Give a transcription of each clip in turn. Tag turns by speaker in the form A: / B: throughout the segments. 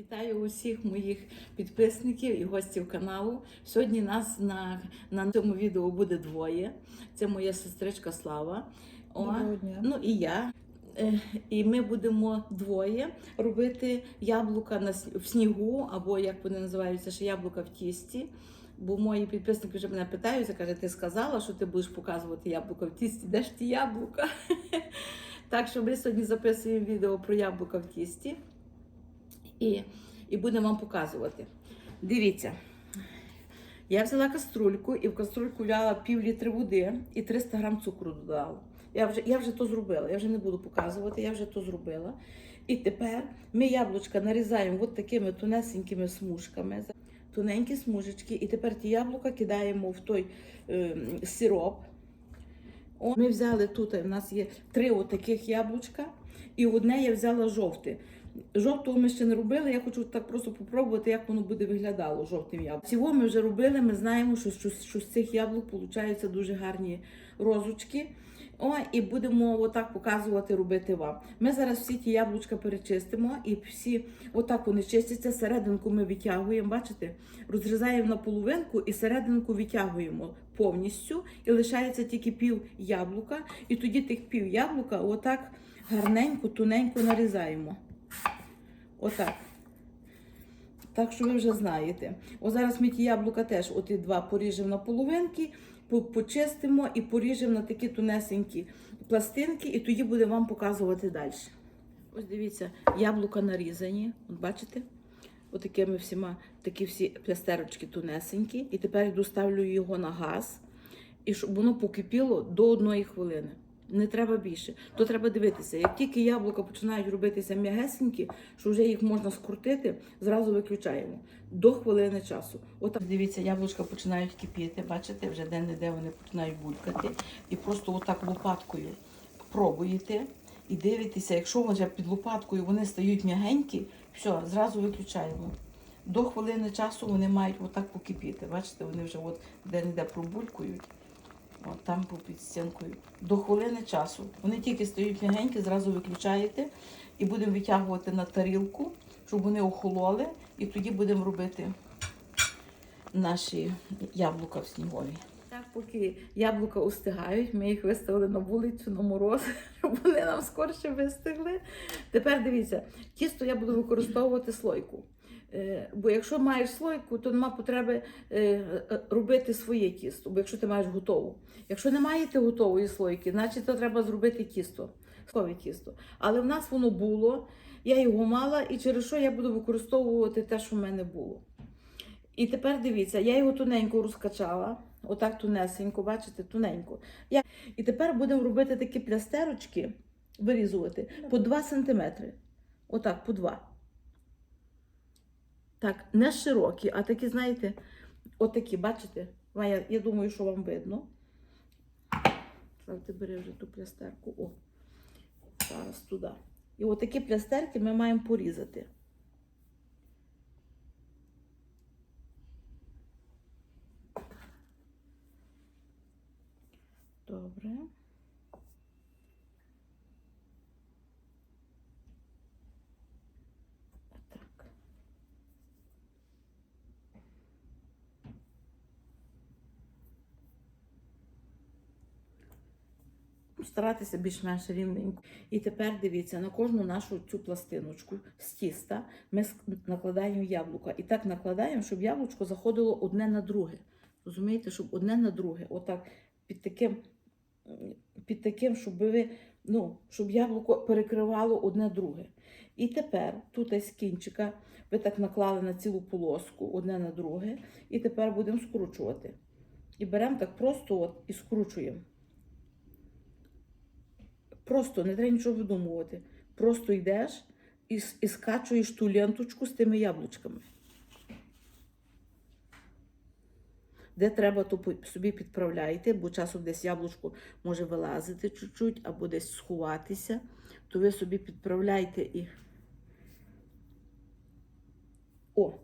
A: Вітаю усіх моїх підписників і гостів каналу. Сьогодні нас на, на цьому відео буде двоє. Це моя сестричка Слава. О, Ну і я. Е, І ми будемо двоє робити яблука на в снігу, або як вони називаються, ще яблука в тісті. Бо мої підписники вже мене питаються, каже, ти сказала, що ти будеш показувати яблука в тісті. Де ж ті яблука? Так що ми сьогодні записуємо відео про яблука в тісті і, і будемо вам показувати. Дивіться, я взяла каструльку і в каструльку вляла пів літри води і 300 грам цукру додала. Я вже, я вже то зробила, я вже не буду показувати, я вже то зробила. І тепер ми яблучка нарізаємо от такими тонесенькими смужками, тоненькі смужечки, і тепер ті яблука кидаємо в той е, сироп. Ми взяли тут, у нас є три отаких яблучка, і одне я взяла жовте. Жовтого ми ще не робили, я хочу так просто попробувати, як воно буде виглядало жовтим яблуком. Цього ми вже робили, ми знаємо, що, що, що з цих яблук получаються дуже гарні розочки. О, і будемо отак показувати, робити вам. Ми зараз всі ті яблучка перечистимо і всі отак вони чистяться. Серединку ми витягуємо, бачите? Розрізаємо на половинку і серединку витягуємо повністю, і лишається тільки пів яблука. І тоді тих пів яблука отак гарненько, тоненько нарізаємо. Отак. Так що ви вже знаєте. О, зараз ми ті яблука теж оті два поріжемо на половинки, почистимо і поріжемо на такі тонесенькі пластинки, і тоді будемо вам показувати далі. Ось дивіться, яблука нарізані. От бачите? Отакими всіма, такі всі плястерочки тонесенькі. І тепер йду ставлю його на газ, і щоб воно покипіло до одної хвилини. Не треба більше. То треба дивитися. Як тільки яблука починають робитися м'ягесенькі, що вже їх можна скрутити, зразу виключаємо до хвилини часу. Отак дивіться, яблучка починають кипіти. Бачите, вже де-не-де вони починають булькати. І просто отак лопаткою пробуєте і дивитеся, якщо вже під лопаткою вони стають м'ягенькі, все, зразу виключаємо. До хвилини часу вони мають отак покипіти. Бачите, вони вже от де-не-де пробулькують. От там під стінкою. До хвилини часу. Вони тільки стають м'ягенькі, зразу виключаєте і будемо витягувати на тарілку, щоб вони охололи, і тоді будемо робити наші яблука в снігові. Так, поки яблука устигають, ми їх виставили на вулицю на мороз, щоб вони нам скорше вистигли. Тепер дивіться, тісто я буду використовувати слойку. Е, Бо якщо маєш слойку, то нема потреби е, е, робити своє тісто, бо якщо ти маєш готову. Якщо не маєте готової слойки, значить то треба зробити тісто, скове тісто. Але в нас воно було, я його мала, і через що я буду використовувати те, що в мене було. І тепер дивіться, я його тоненько розкачала, отак тунесенько, бачите, тоненько. Я... І тепер будемо робити такі плястерочки, вирізувати по 2 см. Отак, по 2. Так, не широкі, а такі, знаєте, отакі, бачите? Я, я думаю, що вам видно. Ти бери вже ту плястерку. О, зараз туди. І отакі плястерки ми маємо порізати. Добре. Так. Старатися більш-менш рівненько. І тепер дивіться, на кожну нашу цю пластиночку з тіста ми накладаємо яблука. І так накладаємо, щоб яблучко заходило одне на друге. Розумієте, щоб одне на друге. Отак під таким, під таким, щоб ви, ну, щоб яблуко перекривало одне друге. І тепер тут із кінчика ви так наклали на цілу полоску одне на друге. І тепер будемо скручувати. І беремо так просто от і скручуємо. Просто не треба нічого видумувати. Просто йдеш і, і скачуєш ту ленточку з тими яблучками. Де треба, то собі підправляйте, бо часом десь яблучко може вилазити чуть-чуть або десь сховатися, то ви собі підправляйте і. О!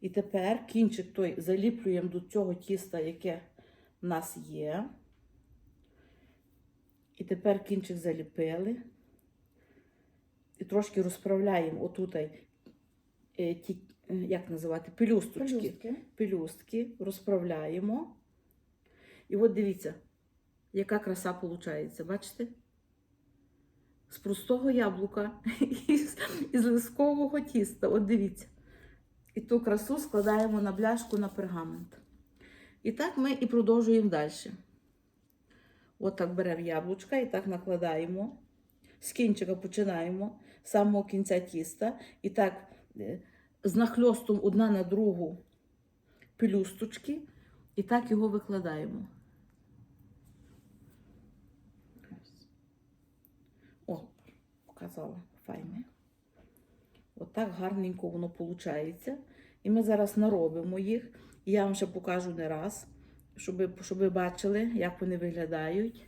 A: І тепер кінчик той заліплюємо до цього тіста, яке в нас є. І тепер кінчик заліпили. І трошки розправляємо отут е, е, як називати, пелюсточки.
B: Пелюстки.
A: Пелюстки розправляємо. І от дивіться, яка краса виходить. Бачите? З простого яблука із, із лискового тіста. От дивіться. І ту красу складаємо на бляшку на пергамент. І так ми і продовжуємо далі. От так беремо яблучка і так накладаємо. З кінчика починаємо, з самого кінця тіста. І так е, з нахльостом одна на другу пелюсточки. І так його викладаємо. О, показала, файне. Отак гарненько воно виходить. І ми зараз наробимо їх. І я вам ще покажу не раз, щоб, щоб ви бачили, як вони виглядають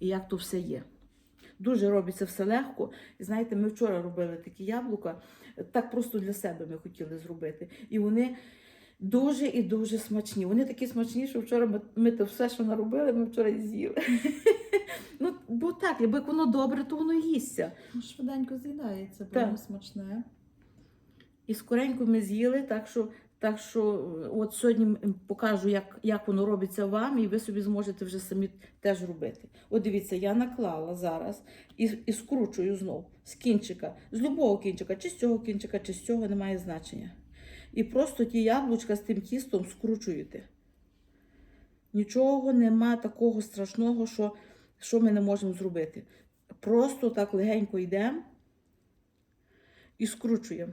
A: і як то все є. Дуже робиться все легко. І знаєте, ми вчора робили такі яблука, так просто для себе ми хотіли зробити. І вони дуже і дуже смачні. Вони такі смачні, що вчора ми, ми то все, що наробили, ми вчора і з'їли. Ну, бо так, якби воно добре, то воно їсться.
B: Ну, Швиденько з'їдається, бо воно смачне.
A: І скоренько ми з'їли, так що, так що е, от сьогодні покажу, як, як воно робиться вам, і ви собі зможете вже самі теж робити. От дивіться, я наклала зараз і, і скручую знов з кінчика, з любого кінчика, чи з цього кінчика, чи з цього немає значення. І просто ті яблучка з тим тістом скручуєте. Нічого нема такого страшного, що, що ми не можемо зробити. Просто так легенько йдемо і скручуємо.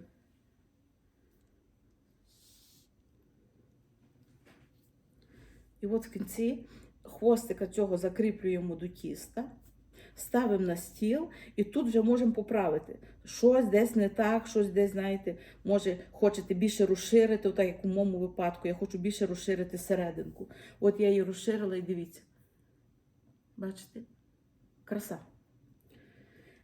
A: І от в кінці хвостика цього закріплюємо до тіста, ставимо на стіл, і тут вже можемо поправити. Щось десь не так, щось десь, знаєте, може, хочете більше розширити, так як у моєму випадку, я хочу більше розширити серединку. От я її розширила і дивіться. Бачите? Краса.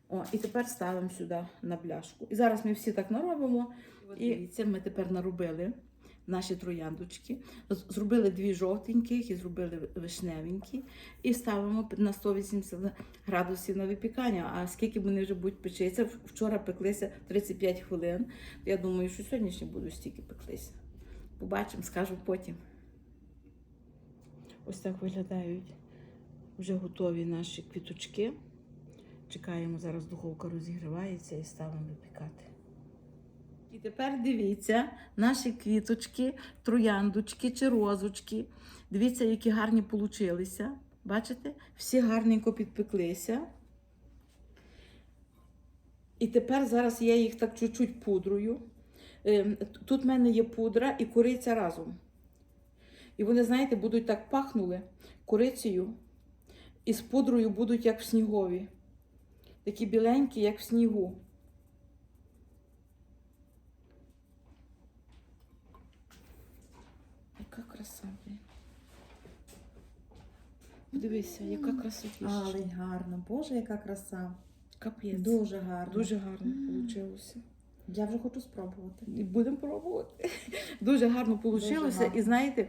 A: О, і тепер ставимо сюди на бляшку. І зараз ми всі так наробимо. І дивіться, ми тепер наробили наші трояндочки. Зробили дві жовтеньких і зробили вишневенькі. І ставимо на 180 градусів на випікання. А скільки вони вже будуть печитися? Вчора пеклися 35 хвилин. Я думаю, що сьогоднішні будуть стільки пеклися. Побачимо, скажу потім. Ось так виглядають вже готові наші квіточки. Чекаємо, зараз духовка розігрівається і ставимо випікати. І тепер дивіться, наші квіточки, трояндочки чи розочки. Дивіться, які гарні получилися. Бачите? Всі гарненько підпеклися. І тепер зараз я їх так чуть-чуть пудрую. Ем, Тут в мене є пудра і кориця разом. І вони, знаєте, будуть так пахнули корицею і з пудрою будуть як в снігові. Такі біленькі, як в снігу. Яка краса, блін. Дивися, яка красотіша.
B: Але гарно. Боже, яка краса.
A: Капець.
B: Дуже гарно.
A: Дуже гарно вийшло.
B: Я вже хочу спробувати.
A: І будемо пробувати. Дуже гарно вийшло. І знаєте,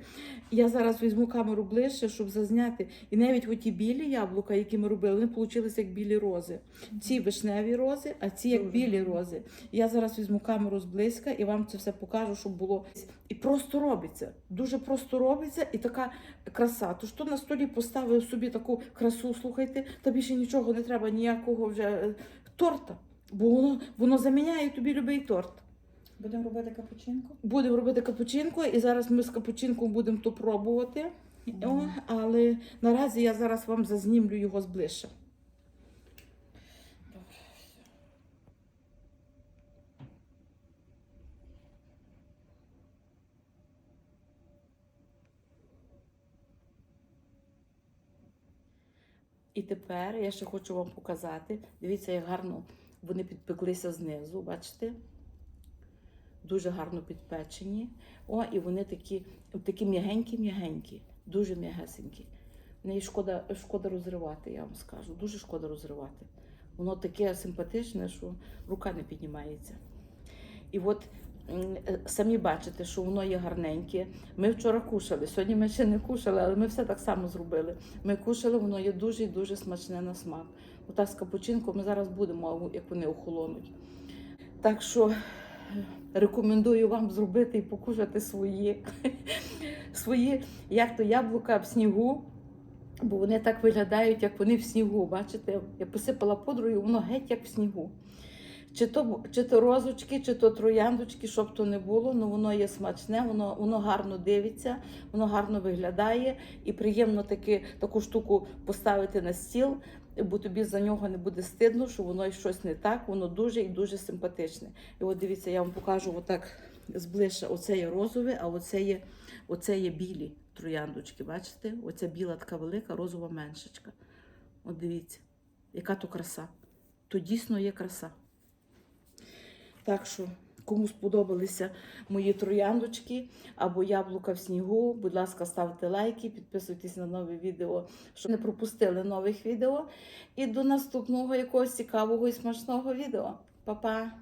A: я зараз візьму камеру ближче, щоб зазняти. І навіть оті білі яблука, які ми робили, вони вийшли як білі рози. Ці вишневі рози, а ці як
B: Дуже
A: білі рози. Я зараз візьму камеру зблизька і вам це все покажу, щоб було. І просто робиться. Дуже просто робиться і така краса. Тож то на столі поставив собі таку красу, слухайте, та більше нічого не треба, ніякого вже е, торта. Бо воно, воно заміняє тобі любий торт.
B: Будемо робити капучинку.
A: Будемо робити капучинку, і зараз ми з капучинком будемо то пробувати. О, але наразі я зараз вам зазнімлю його зближче. І тепер я ще хочу вам показати. Дивіться, як гарно вони підпеклися знизу, бачите? Дуже гарно підпечені. О, і вони такі, такі м'ягенькі-м'ягенькі, дуже м'ягесенькі. Неї шкода, шкода розривати, я вам скажу. Дуже шкода розривати. Воно таке симпатичне, що рука не піднімається. І от е, самі бачите, що воно є гарненьке. Ми вчора кушали. Сьогодні ми ще не кушали, але ми все так само зробили. Ми кушали, воно є дуже дуже смачне на смак. Отак з ми зараз будемо, як вони охолонуть. Так що рекомендую вам зробити і покушати свої, свої як то яблука в снігу. Бо вони так виглядають, як вони в снігу. Бачите, я посипала пудрою, воно геть як в снігу. Чи то, чи то розочки, чи то трояндочки, щоб то не було, ну воно є смачне, воно, воно гарно дивиться, воно гарно виглядає і приємно таки, таку штуку поставити на стіл, бо тобі за нього не буде стидно, що воно щось не так, воно дуже і дуже симпатичне. І от дивіться, я вам покажу отак зближче. Оце є розове, а оце є, оце є білі трояндочки. Бачите? Оця біла така велика, розова меншечка. От дивіться, яка то краса. То дійсно є краса. Так що, кому сподобалися мої трояндочки або яблука в снігу, будь ласка, ставте лайки, підписуйтесь на нові відео, щоб не пропустили нових відео. І до наступного якогось цікавого і смачного відео. Па-па!